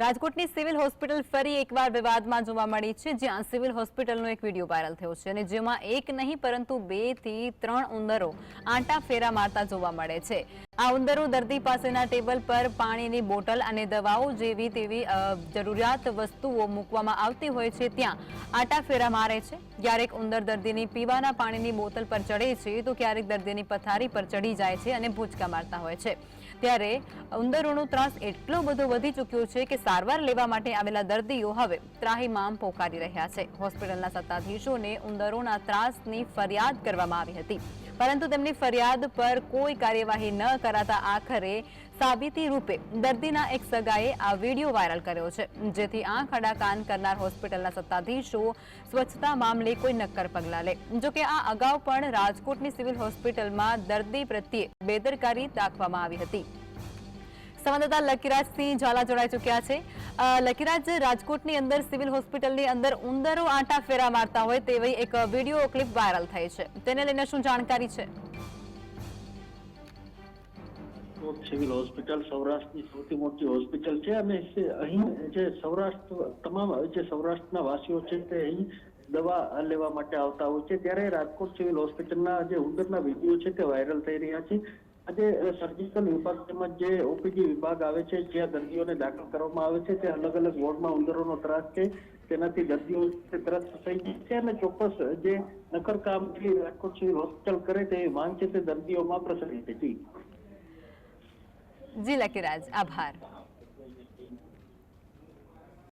રાજકોટની civil hospital ફરી એકવાર વિવાદમાં જોવા મળી છે, જ્યાં સિવિલ હોસ્પિટલનો એક વીડિયો વાયરલ થયો છે અને જેમાં એક નહીં, પરંતુ બેથી ત્રણ ઉંદરો આંટા ફેરા મારતા જોવા મળે છે. આ ઉંદરો દર્દી પાસેના ટેબલ પર પાણીની બોટલ અને દવાઓ જેવી તેવી જરૂરિયાત વસ્તુઓ મૂકવામાં આવતી હોય છે ત્યાં. આટા ફેરા મારે છે. ક્યારેક ઉંદર દર્દીની પીવાના પાણીની બોટલ પર ચડે છે તો ક્યારેક દર્દીની પથારી પર ચડી જાય છે અને ભૂચકા મારતા હોય છે. ત્યારે ઉંદરોનો ત્રાસ એટલો બધો વધી ચૂક્યો છે કે સારવાર લેવા માટે આવેલા દર્દીઓ હવે ત્રાહીમામ પોકારી રહ્યા છે. હોસ્પિટલના સત્તાધીશોને ઉંદરોના ત્રાસની ફરિયાદ કરવામાં આવી હતી. પરંતુ તેમની ફરિયાદ પર કોઈ કાર્યવાહી ન કરાતા આખરે સાબિતી રૂપે દર્દીના એક સગાએ આ વીડિયો વાયરલ કર્યો છે, જેથી આંખ આડા કાન કરનાર હોસ્પિટલના સત્તાધીશો સ્વચ્છતા મામલે કોઈ નક્કર પગલાં લે. જોકે આ અગાઉ પણ રાજકોટની સિવિલ હોસ્પિટલમાં દર્દી પ્રત્યે બેદરકારી દાખવામાં આવી હતી. સંવાદદાતા લકીરાજસિંહ ઝાલા જોડાઈ ચૂક્યા છે. લકીરાજ, રાજકોટની અંદર સિવિલ હોસ્પિટલની અંદર ઉંદરો આંટા ફેરા મારતા હોય તેવી એક વીડિયો ક્લિપ વાયરલ થઈ છે. તેને લઈને શું જાણકારી છે? સિવિલ હોસ્પિટલ સૌરાષ્ટ્રની સૌથી મોટી હોસ્પિટલ છે અને અહીં જે સૌરાષ્ટ્ર, તમામ જે સૌરાષ્ટ્રના વાસીઓ છે તે અહીં દવા લેવા માટે આવતા હોય છે. ત્યારે રાજકોટ સિવિલ હોસ્પિટલના જે ઉંદરના વીડિયો છે તે વાયરલ થઈ રહ્યા છે. આજે સર્જિકલ વિભાગ તેમજ જે ઓપીડી વિભાગ આવે છે, જ્યાં દર્દીઓને દાખલ કરવામાં આવે છે તે અલગ અલગ વોર્ડમાં ઉંદરોનો ત્રાસ છે, તેનાથી દર્દીઓ ત્રાસ થઈ ગઈ છે અને ચોક્કસ જે નકર કામગીરી રાજકોટ સિવિલ હોસ્પિટલ કરે તે માંગ છે તે દર્દીઓમાં પ્રસરી હતી જી, લકીરાજ, આભાર.